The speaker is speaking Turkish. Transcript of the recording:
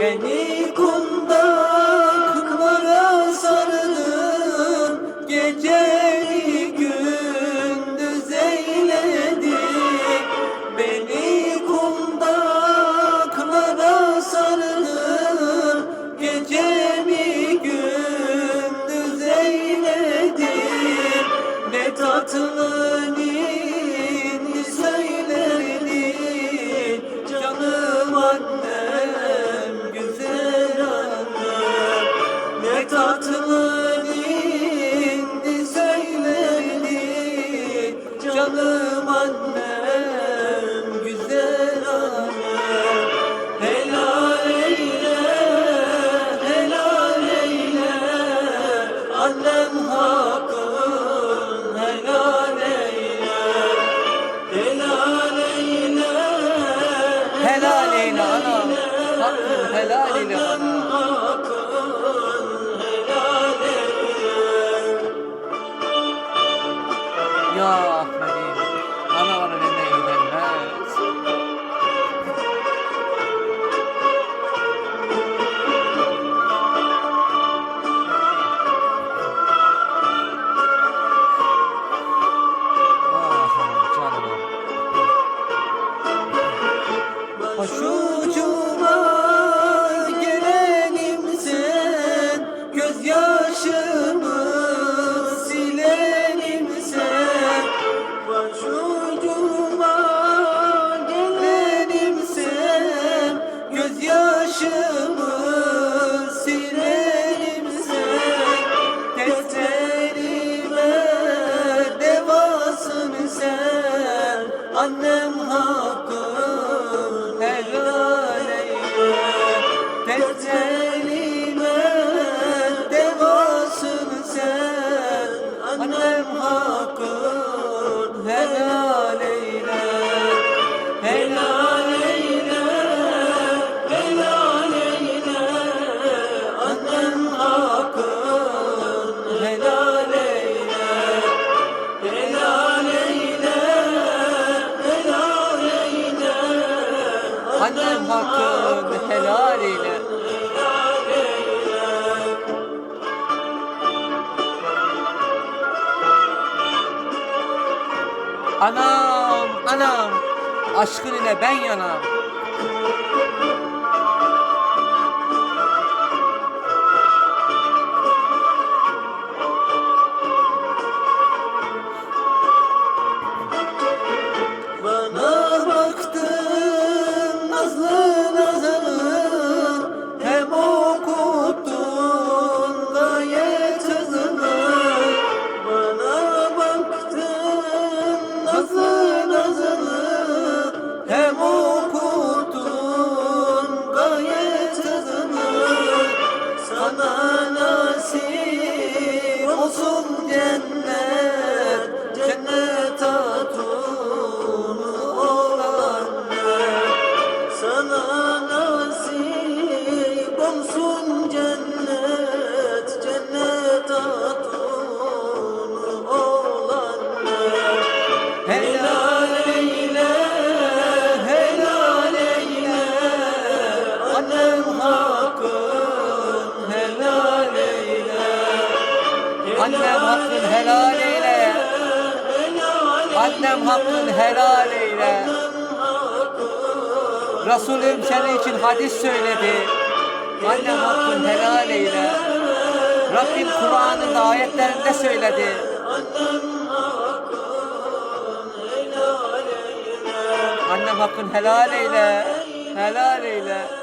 meni kul Hakkın helal eyle bana. Ya Gözyaşımı silenim sen Defterime devasın sen Annem Anam, anam, aşkın ile ben yanam. Olsun cennet Cennet hatunu olanlar Helal eyle, helal eyle Annem hakkın helal eyle Annem hakkın helal eyle. Annem hakkın helal eyle. Resulüm senin için hadis söyledi. Annem hakkın helal eyle. Rabbim Kur'an'ın ayetlerinde söyledi. Annem hakkın helal eyle. Helal eyle.